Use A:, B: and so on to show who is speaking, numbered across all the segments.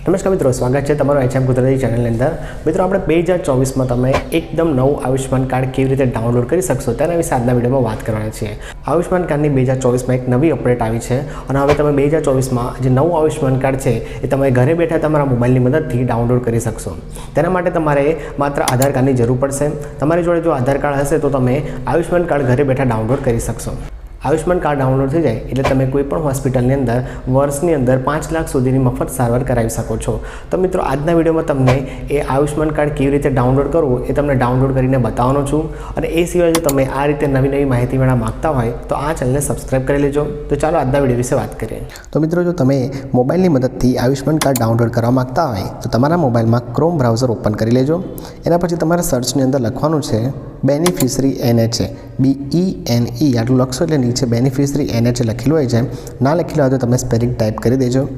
A: નમસ્કાર મિત્રો, સ્વાગત છે તમારું એચએમ ગુજરાતી ચેનલની અંદર. મિત્રો, આપણે બે હજાર ચોવીસમાં તમે એકદમ નવું આયુષ્યમાન કાર્ડ કેવી રીતે ડાઉનલોડ કરી શકશો તેના વિશે આજના વિડીયોમાં વાત કરવાના છીએ. આયુષ્યમાન કાર્ડની બે હજાર ચોવીસમાં એક નવી અપડેટ આવી છે અને હવે તમે બે હજાર ચોવીસમાં જે નવું આયુષ્યમાન કાર્ડ છે એ તમે ઘરે બેઠા તમારા મોબાઈલની મદદથી ડાઉનલોડ કરી શકશો. તેના માટે તમારે માત્ર આધાર કાર્ડની જરૂર પડશે. તમારી જોડે જો આધાર કાર્ડ હશે તો તમે આયુષ્યમાન કાર્ડ ઘરે બેઠા ડાઉનલોડ કરી શકશો. આયુષ્માન કાર્ડ ડાઉનલોડ થઈ જાય એટલે તમે કોઈ પણ હોસ્પિટલની અંદર વર્ષની અંદર પાંચ લાખ સુધીની મફત સારવાર કરાવી શકો છો. તો મિત્રો, આજના વિડીયોમાં તમને એ આયુષ્માન કાર્ડ કેવી રીતે ડાઉનલોડ કરવું એ તમને ડાઉનલોડ કરીને બતાવવાનો છું. અને એ સિવાય જો તમે આ રીતે નવી નવી માહિતી મેળવવા માગતા હોય, તો આ ચેનલને સબસ્ક્રાઈબ કરી લેજો. તો ચાલો આજના વીડિયો વિશે વાત કરીએ. તો મિત્રો, જો તમે મોબાઈલની મદદથી આયુષ્માન કાર્ડ ડાઉનલોડ કરવા માગતા હોય, તો તમારા મોબાઈલમાં ક્રોમ બ્રાઉઝર ઓપન કરી લેજો. એના પછી તમારે સર્ચની અંદર લખવાનું છે beneficiary NHA B E N E આટલું લખશો એટલે નીચે બેનિફિશરી એનએચએ લખેલું હોય છે ના લખેલું હોય તો તમે સ્પેલિંગ ટાઈપ કરી દેજો.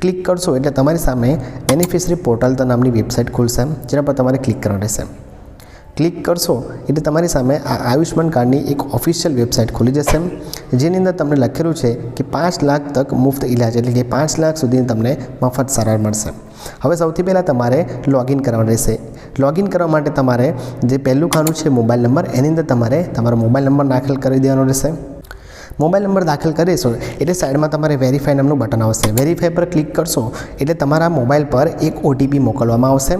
A: ક્લિક કરશો એટલે તમારી સામે બેનિફિશરી પોર્ટલ નામની વેબસાઇટ ખુલશે. જેના પર તમારે ક્લિક કરવાનું રહેશે. ક્લિક કરશો એટલે તમારી સામે આ આયુષ્માન કાર્ડની એક ઓફિશિયલ વેબસાઇટ ખુલી જશે. જેની અંદર તમને લખેલું છે કે પાંચ લાખ તક મુફ્ત ઇલાજ એટલે કે પાંચ લાખ સુધી તમને મફત સારવાર મળશે. હવે સૌથી પહેલાં તમારે લોગિન કરવાનું રહેશે. લોગિન કરવા માટે તમારે જે પહેલું ખાનું છે મોબાઈલ નંબર, એની અંદર તમારે તમારો મોબાઈલ નંબર દાખલ કરી દેવાનો રહેશે. મોબાઈલ નંબર દાખલ કરીશો એટલે સાઈડમાં તમારે વેરીફાઈ નામનું બટન આવશે. વેરીફાઈ પર ક્લિક કરશો એટલે તમારા મોબાઈલ પર એક ઓટીપી મોકલવામાં આવશે.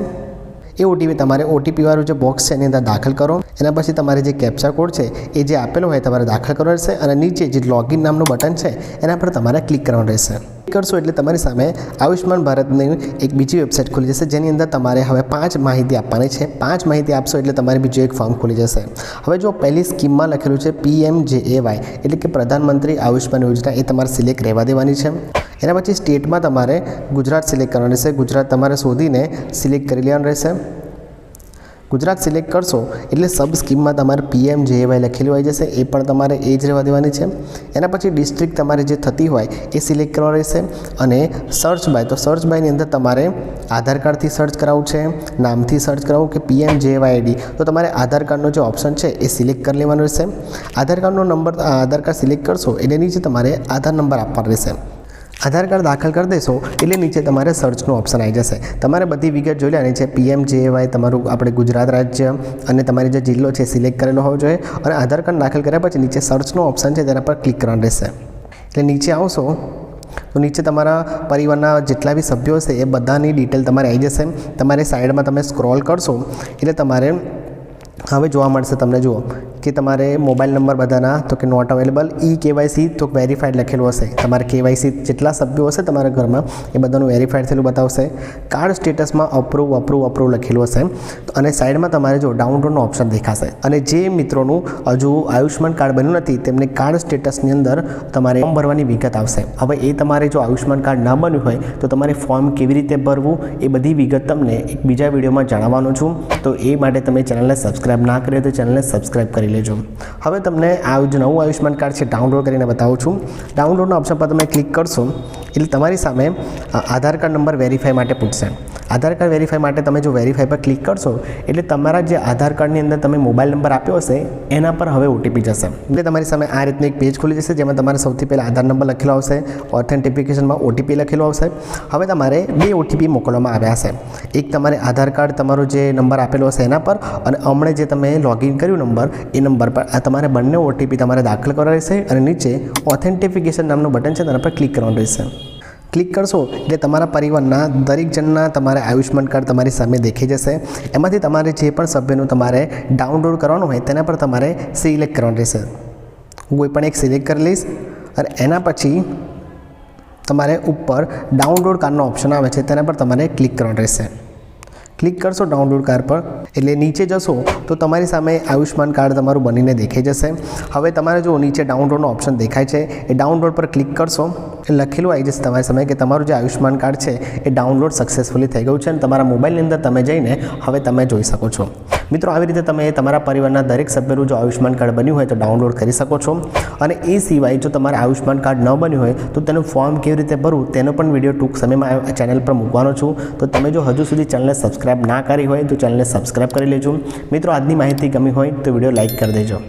A: એ ઓટીપી તમારે ઓટીપીવાળું જે બોક્સ છે એની અંદર દાખલ કરો. એના પછી તમારે જે કેપ્ચા કોડ છે, એ જે આપેલો હોય તમારે દાખલ કરવાનો રહેશે અને નીચે જે લોગિન નામનું બટન છે, એના પર તમારે ક્લિક કરવાનું રહેશે. કરશો એટલે તમારી સામે આયુષ્માન ભારતની એક બીજી વેબસાઇટ ખુલી જશે, જેની અંદર તમારે હવે પાંચ માહિતી આપવાની છે. પાંચ માહિતી આપશો એટલે તમારે બીજું એક ફોર્મ ખુલી જશે. હવે જો પહેલી સ્કીમમાં લખેલું છે પીએમ વાય એટલે કે પ્રધાનમંત્રી આયુષ્માન યોજના, એ તમારે સિલેક્ટ રહેવા દેવાની છે. એના પછી સ્ટેટમાં તમારે ગુજરાત સિલેક્ટ કરવાનું રહેશે. ગુજરાત તમારે શોધીને સિલેક્ટ કરી લેવાનું રહેશે. ગુજરાત સિલેક્ટ કરશો એટલે સબ સ્કીમમાં તમારે પીએમ જે વાય લખેલી હોય જશે. એ પણ તમારે એ જ રહેવા દેવાની છે. એના પછી ડિસ્ટ્રિક્ટ તમારે જે થતી હોય એ સિલેક્ટ કરવા રહેશે. અને સર્ચ બાય તો સર્ચ બાયની અંદર તમારે આધાર કાર્ડથી સર્ચ કરાવવું છે, નામથી સર્ચ કરાવવું કે પીએમ જે વાય આઈડી તો તમારે આધાર કાર્ડનો જે ઓપ્શન છે એ સિલેક્ટ કરી લેવાનો રહેશે. આધાર કાર્ડનો નંબર આધાર કાર્ડ સિલેક્ટ કરશો એટલે નીચે તમારે આધાર નંબર આપવાનો રહેશે. આધાર કાર્ડ દાખલ કરી દેશો એટલે નીચે તમારે સર્ચનું ઓપ્શન આવી જશે. તમારે બધી વિગત જોઈ લેવાની છે. પીએમ જે વાય તમારું આપણે ગુજરાત રાજ્ય અને તમારી જે જિલ્લો છે સિલેક્ટ કરેલો હોવો જોઈએ અને આધાર કાર્ડ દાખલ કર્યા પછી નીચે સર્ચનો ઓપ્શન છે તેના પર ક્લિક કરવાનું રહેશે. એટલે નીચે આવશો, તો નીચે તમારા પરિવારના જેટલા બી સભ્યો હશે એ બધાની ડિટેલ તમારે આવી જશે. તમારે સાઈડમાં તમે સ્ક્રોલ કરશો એટલે તમારે હવે જોવા મળશે તમને, જુઓ. કે તમારે મોબાઈલ નંબર બધાના, તો કે નોટ અવેલેબલ ઈ કેવાયસી તો વેરીફાઈડ લખેલું હશે. તમારે કેવાયસી જેટલા સભ્યો હશે તમારા ઘરમાં, એ બધાનું વેરીફાઈડ થયેલું બતાવશે. કાર્ડ સ્ટેટસમાં અપ્રૂવ અપ્રૂવ અપ્રૂવ લખેલું હશે. અને સાઈડમાં તમારે જો ડાઉનલોડનો ઓપ્શન દેખાશે. અને જે મિત્રોનું હજુ આયુષ્યમાન કાર્ડ બન્યું નથી, તેમને કાર્ડ સ્ટેટસની અંદર તમારે ફોર્મ ભરવાની વિગત આવશે. હવે એ તમારે જો આયુષ્યમાન કાર્ડ ના બન્યું હોય, તો તમારે ફોર્મ કેવી રીતે ભરવું, એ બધી વિગત તમને એક બીજા વિડીયોમાં જણાવવાનું છું. તો એ માટે તમે ચેનલને સબસ્ક્રાઈબ ના કરી તો ચેનલને સબસ્ક્રાઈબ કરી લેજો. હવે તમને આ નવું આયુષ્માન કાર્ડ છે ડાઉનલોડ કરીને બતાવું છું. ડાઉનલોડના ઓપ્શન પર તમે ક્લિક કરશો, એટલે તમારી સામે આધાર કાર્ડ નંબર વેરીફાઈ માટે પૂછશે. આધાર કાર્ડ વેરીફાઈ માટે તમે જો વેરીફાઈ પર ક્લિક કરશો, એટલે તમારા જે આધાર કાર્ડની અંદર તમે મોબાઈલ નંબર આપ્યો હશે, એના પર હવે ઓટીપી જશે. એટલે તમારી સામે આ રીતનું એક પેજ ખુલી જશે, જેમાં તમારે સૌથી પહેલાં આધાર નંબર લખેલો આવશે ઓથેન્ટિફિકેશનમાં ઓટીપી લખેલો આવશે. હવે તમારે બે ઓટીપી મોકલવામાં આવ્યા હશે એક તમારે આધાર કાર્ડ, તમારો જે નંબર આપેલો હશે એના પર, અને હમણાં જે તમે લોગિન કર્યું નંબર એ નંબર પર આ તમારે બંને ઓટીપી તમારે દાખલ કરવા રહેશે અને નીચે ઓથેન્ટિફિકેશન નામનું બટન છે, તેના પર ક્લિક કરવાનું રહેશે. ક્લિક કરશો એટલે તમારા પરિવારના દરેક જણના તમારે આયુષ્યમાન કાર્ડ તમારી સામે દેખાઈ જશે. એમાંથી તમારે જે પણ સભ્યનું તમારે ડાઉનલોડ કરવાનું હોય તેના પર તમારે સિલેક્ટ કરવાનું રહેશે. હું કોઈ પણ એક સિલેક્ટ કરી લઈશ અને એના પછી તમારે ઉપર ડાઉનલોડ કાર્ડનો ઓપ્શન આવે છે તેના પર તમારે ક્લિક કરવાનું રહેશે. ક્લિક કરશો ડાઉનલોડ કાર્ડ પર. એટલે નીચે જશો તો તમારી સામે આયુષ્માન કાર્ડ તમારું બનીને દેખાઈ જશે. હવે તમારે જો નીચે ડાઉનલોડનો ઓપ્શન દેખાય છે. એ ડાઉનલોડ પર ક્લિક કરશો. એ લખેલું આવી જશે તમારી સામે કે તમારું જે આયુષ્માન કાર્ડ છે, એ ડાઉનલોડ સક્સેસફુલી થઈ ગયું છે અને તમારા મોબાઈલની અંદર તમે જઈને હવે તમે જોઈ શકો છો. મિત્રો, આવી રીતે તમે તમારા પરિવારના દરેક સભ્યનું જો આયુષ્યમાન કાર્ડ બન્યું હોય તો ડાઉનલોડ કરી શકો છો. અને એ સિવાય જો તમારે આયુષ્યમાન કાર્ડ ન બન્યું હોય તો તેનું ફોર્મ કેવી રીતે ભરવું તેનો પણ વીડિયો ટૂંક સમયમાં ચેનલ પર મૂકવાનો છું. તો તમે જો હજુ સુધી ચેનલને સબસ્ક્રાઈબ ના કરી હોય તો ચેનલને સબસ્ક્રાઈબ કરી લેજો. મિત્રો, આજની માહિતી ગમી હોય તો વીડિયો લાઇક કરી દેજો.